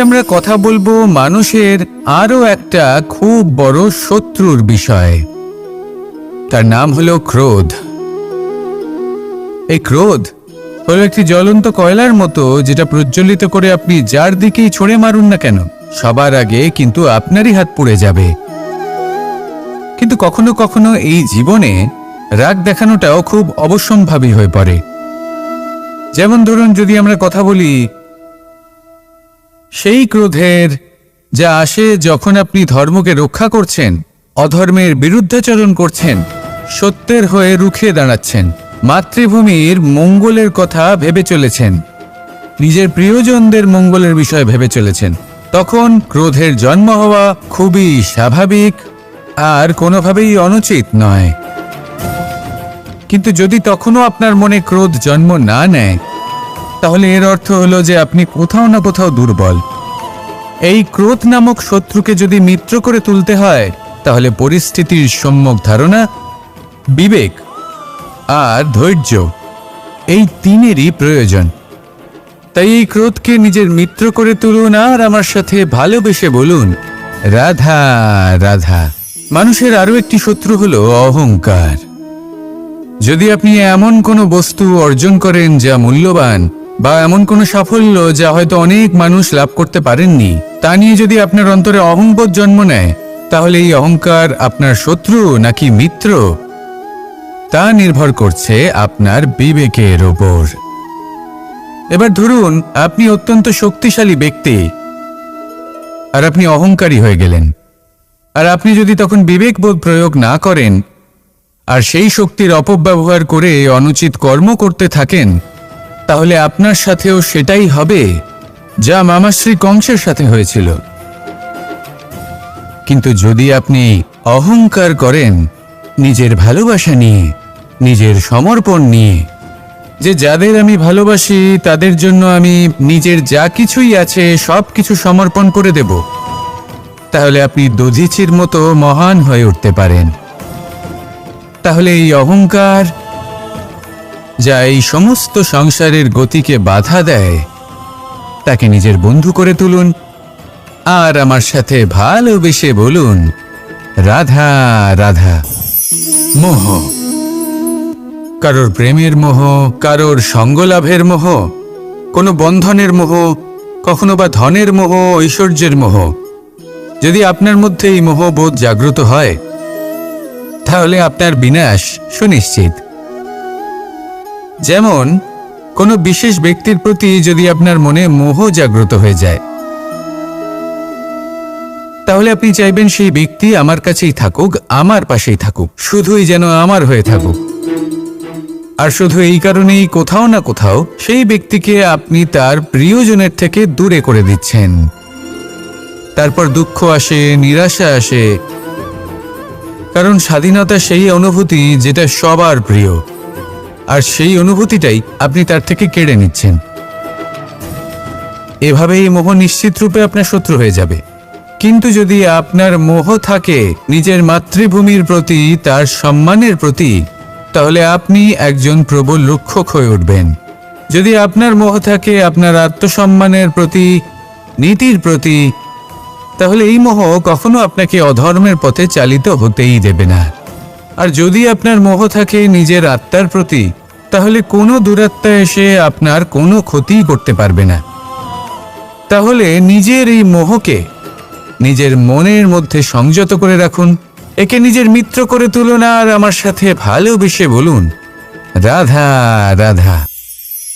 আমরা কথা বলব মানুষের আরও একটা খুব বড় শত্রুর বিষয়। তার নাম হলো ক্রোধ। এই ক্রোধ হলো একটি জ্বলন্ত কয়লার মতো যেটা প্রজ্বলিত করে আপনি যার দিকেই ছড়ে মারুন না কেন, সবার আগে কিন্তু আপনারই হাত পুড়ে যাবে। কিন্তু কখনো কখনো এই জীবনে রাগ দেখানোটাও খুব অবশ্যম্ভাবী হয়ে পড়ে। যেমন ধরুন যদি আমরা কথা বলি সেই ক্রোধের যা আসে যখন আপনি ধর্মকে রক্ষা করছেন, অধর্মের বিরুদ্ধাচরণ করছেন, সত্যের হয়ে রুখে দাঁড়াচ্ছেন, মাতৃভূমির মঙ্গলের কথা ভেবে চলেছেন, নিজের প্রিয়জনদের মঙ্গলের বিষয়ে ভেবে চলেছেন, তখন ক্রোধের জন্ম হওয়া খুবই স্বাভাবিক আর কোনোভাবেই অনুচিত নয়। কিন্তু যদি তখনও আপনার মনে ক্রোধ জন্ম না নেয় তাহলে এর অর্থ হলো যে আপনি কোথাও না কোথাও দুর্বল। এই ক্রোধ নামক শত্রুকে যদি মিত্র করে তুলতে হয়, তাহলে পরিস্থিতির সম্যক ধারণা বিবেক আর ধৈর্য এই তিনেরই প্রয়োজন। তাই এই ক্রোধকে নিজের মিত্র করে তুলুন আর আমার সাথে ভালোবেসে বলুন, রাধা রাধা। মানুষের আরও একটি শত্রু হলো অহংকার। যদি আপনি এমন কোনো বস্তু অর্জন করেন যা মূল্যবান বা এমন কোনো সাফল্য যা হয়তো অনেক মানুষ লাভ করতে পারেননি। তা নিয়ে যদি আপনার অন্তরে অহংবোধ জন্ম নেয়, তাহলে এই অহংকার আপনার শত্রু নাকি মিত্র? তা নির্ভর করছে আপনার বিবেকের ওপর। এবার ধরুন, আপনি অত্যন্ত শক্তিশালী ব্যক্তি আর আপনি অহংকারী হয়ে গেলেন। আর আপনি যদি তখন বিবেকবোধ প্রয়োগ না করেন, আর সেই শক্তির অপব্যবহার করে অনুচিত কর্ম করতে থাকেন তাহলে আপনার সাথেও সেটাই হবে যা মামাশ্রী কংসের সাথে হয়েছিল। কিন্তু যদি আপনি অহংকার করেন, নিজের ভালোবাসা নিয়ে, নিজের সমর্পণ নিয়ে, যে যাদের আমি ভালোবাসি, তাদের জন্য আমি নিজের যা কিছুই আছে সব কিছু সমর্পণ করে দেব। তাহলে আপনি দধিচির মতো মহান হয়ে উঠতে পারেন। তাহলে এই অহংকার যা এই সমস্ত সংসারের গতিকে বাধা দেয়, তাকে নিজের বন্ধু করে তুলুন। আর আমার সাথে ভালোবেসে বলুন, রাধা রাধা। মোহ। কারোর প্রেমের মোহ, কারোর সঙ্গলাভের মোহ, কোনো বন্ধনের মোহ, কখনো বা ধনের মোহ, ঐশ্বর্যের মোহ। যদি আপনার মধ্যে এই মোহবোধ জাগ্রত হয়, তাহলে আপনার বিনাশ সুনিশ্চিত। যেমন, কোনো বিশেষ ব্যক্তির প্রতি যদি আপনার মনে মোহ জাগ্রত হয়ে যায়, তাহলে আপনি চাইবেন সেই ব্যক্তি আমার কাছেই থাকুক, আমার পাশেই থাকুক, শুধুই যেন আমার হয়ে থাকুক। আর শুধু এই কারণেই কোথাও না কোথাও সেই ব্যক্তিকে আপনি তার প্রিয়জনের থেকে দূরে করে দিচ্ছেন। তারপর দুঃখ আসে, নিরাশা আসে, কারণ স্বাধীনতা সেই অনুভূতি যেটা সবার প্রিয়। আর সেই অনুভূতিটাই আপনি তার থেকে কেড়ে নিচ্ছেন। এভাবে এই মোহ নিশ্চিত রূপে আপনার শত্রু হয়ে যাবে। কিন্তু যদি আপনার মোহ থাকে নিজের মাতৃভূমির প্রতি, তার সম্মানের প্রতি, তাহলে আপনি একজন প্রবল রক্ষক হয়ে উঠবেন। যদি আপনার মোহ থাকে আপনার আত্মসম্মানের প্রতি, নীতির প্রতি, তাহলে এই মোহ কখনো আপনাকে অধর্মের পথে চালিত হতেই দেবে না। আর যদি আপনার মোহ থাকে নিজের আত্মার প্রতি, তাহলে কোনো দূরাত্মা এসে আপনার কোনো ক্ষতি করতে পারবে না। তাহলে নিজের এই মোহকে নিজের মনের মধ্যে সংযত করে রাখুন, একে নিজের মিত্র করে তুলুন আর আমার সাথে ভালোবেসে বলুন, রাধা রাধা।